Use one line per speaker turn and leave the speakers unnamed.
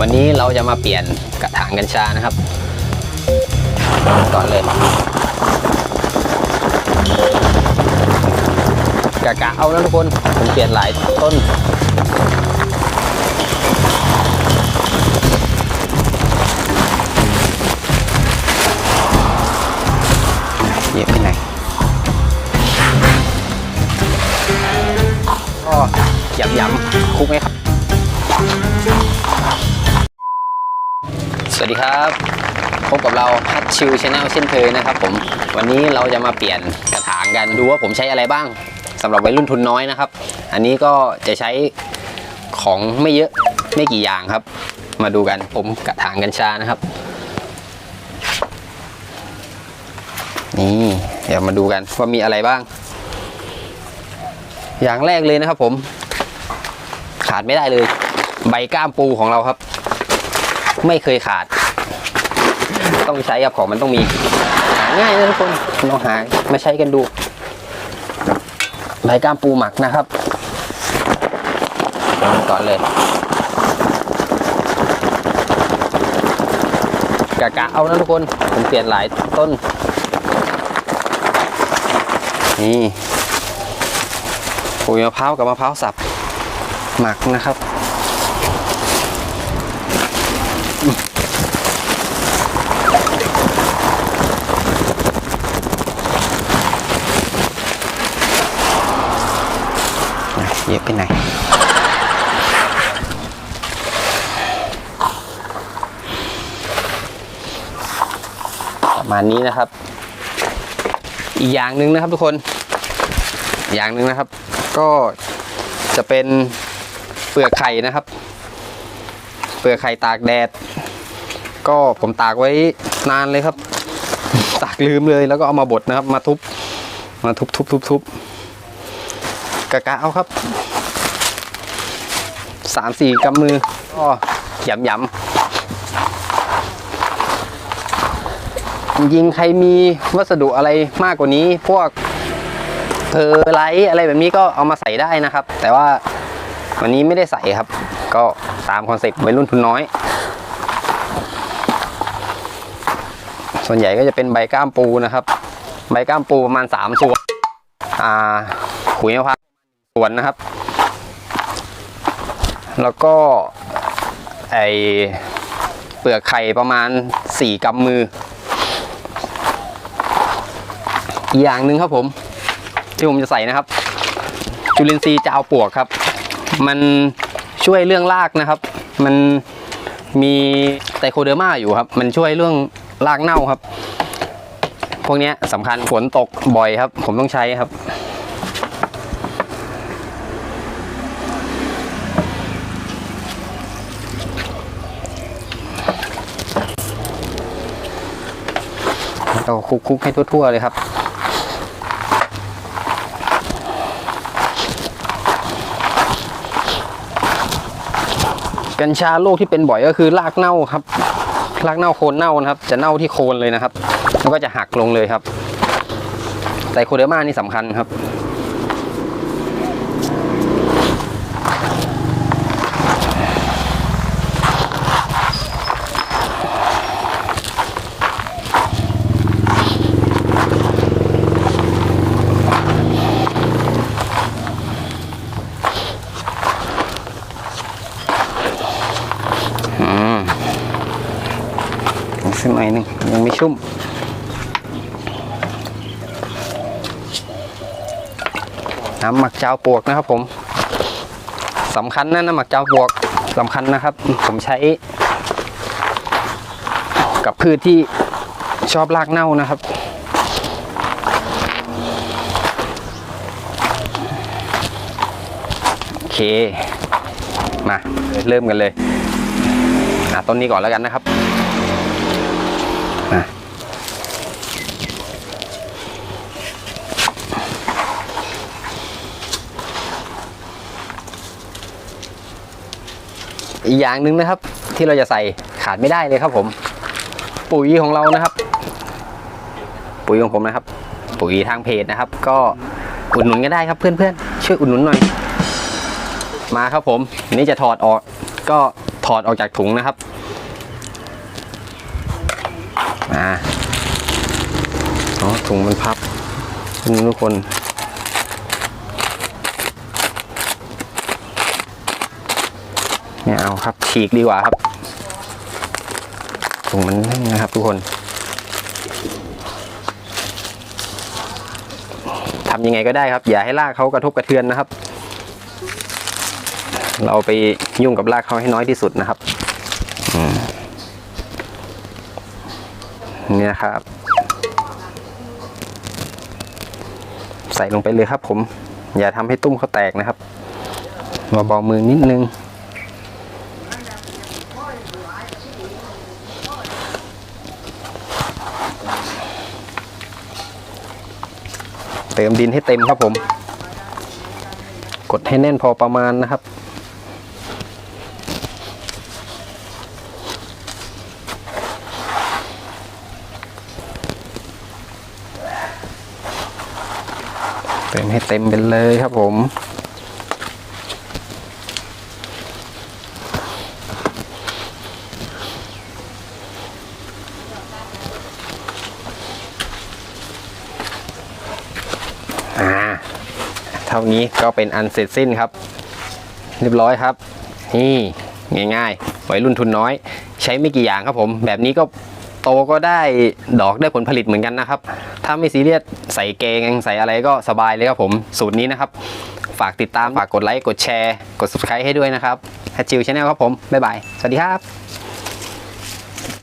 วันนี้เราจะมาเปลี่ยนกระถางกัญชานะครับ ก่อนเลยกะกะเอานะทุกคนผมเปลี่ยนหลายต้นเยอะไปไหนก็ย้ำยำคุกไหมครับ สวัสดีครับพบกับเราฮัตชิวชาแนลเช่นเคยนะครับผมวันนี้เราจะมาเปลี่ยนกระถางกันดูว่าผมใช้อะไรบ้างสำหรับวัยรุ่นทุนน้อยนะครับ อันนี้ก็จะใช้ของไม่เยอะไม่กี่อย่างครับ มาดูกันผมกระถางกัญชานะครับนี่เดี๋ยวมาดูกันว่ามีอะไรบ้าง อย่างแรกเลยนะครับผม ขาดไม่ได้เลย ใบก้ามปูของเราครับ ไม่เคยขาด ต้องใช้ครับของมันต้องมีหาง่ายนะทุกคนลองหามาใช้กันดูใบก้ามปูหมักนะครับก่อนเลยกะกะเอานะทุกคนผมเปลี่ยนหลายต้น นี่ปุ๋ยมะพร้าวกับมะพร้าวสับหมักนะครับ เยอะไปไหน ประมาณนี้นะครับ อีกอย่างหนึ่งนะครับทุกคน อย่างหนึ่งนะครับ ก็จะเป็นเปลือกไข่นะครับ เปลือกไข่ตากแดด ก็ผมตากไว้นานเลยครับ ตากลืมเลยแล้วก็เอามาบดนะครับ มาทุบ มาทุบทุบทุบทุบกะกะเอาครับสามสี่กำมือก็หยำหยำ จริงๆใครมีวัสดุอะไรมากกว่านี้ พวกเพอไลท์อะไรแบบนี้ก็เอามาใส่ได้นะครับ แต่ว่าวันนี้ไม่ได้ใส่ครับ ก็ตามคอนเซ็ปต์วัยรุ่นทุนน้อย ส่วนใหญ่ก็จะเป็นใบก้ามปูนะครับ ใบก้ามปูประมาณสามส่วน อ่าขุยมะพร้าวส่วนนะครับ แล้วก็ไอเปลือกไข่ประมาณสี่กำมือ อย่างหนึ่งครับผม ที่ผมจะใส่นะครับ จุลินทรีย์จะเอาปวกครับ มันช่วยเรื่องรากนะครับ มันมีไตโคเดอร์มาอยู่ครับ มันช่วยเรื่องรากเน่าครับ พวกนี้สำคัญฝนตกบ่อยครับ ผมต้องใช้ครับเราคลุกๆให้ทั่วๆเลยครับ กัญชาโรคที่เป็นบ่อยก็คือรากเน่าครับ รากเน่าโคนเน่านะครับ จะเน่าที่โคนเลยนะครับ แล้วก็จะหักลงเลยครับไตโคเดอร์มานี่สำคัญครับ สักหน่อยหนึ่งยังไม่ชุ่มน้ำหมักเจ้าปวกนะครับผมสำคัญนะน้ำหมักเจ้าปวกสำคัญนะครับ ผมใช้ กับพืชที่ชอบรากเน่านะครับโอเค มาเริ่มกันเลยอะต้นนี้ก่อนแล้วกันนะครับ อีกอย่างหนึ่งนะครับ ที่เราจะใส่ขาดไม่ได้เลยครับผม ปุ๋ยของเรานะครับ ปุ๋ยของผมนะครับ ปุ๋ยทางเพจนะครับ ก็อุดหนุนก็ได้ครับเพื่อนๆช่วยอุดหนุนหน่อย มาครับผมนนี้จะถอดออก ก็ถอดออกจากถุงนะครับอ่าอ๋อถุงมันพับทุกคน ไม่เอาครับฉีกดีกว่าครับถุงมันแน่นนะครับ ทุกคนทำยังไงก็ได้ครับ อย่าให้รากเขากระทบกระเทือนนะครับ เราไปยุ่งกับรากเขาให้น้อยที่สุดนะครับนี่นะครับ ใส่ลงไปเลยครับผม อย่าทำให้ตุ้มเขาแตกนะครับมาเบามือนิดนึง เติมดินให้เต็มครับผม กดให้แน่นพอประมาณนะครับ เติมให้เต็มไปเลยครับผม ท่านี้ก็เป็นอันเสร็จสิ้นครับ เรียบร้อยครับ นี่ง่ายๆวัยรุ่นทุนน้อย ใช้ไม่กี่อย่างครับผม แบบนี้ก็โตก็ได้ดอกได้ผลผลิตเหมือนกันนะครับ ถ้าไม่ซีเรียสใส่เกงใส่อะไรก็สบายเลยครับผม สูตรนี้นะครับ ฝากติดตาม ฝากกดไลค์ กดแชร์ กด subscribe ให้ด้วยนะครับแฮจิวชาแนลครับผม บ๊ายบาย สวัสดีครับ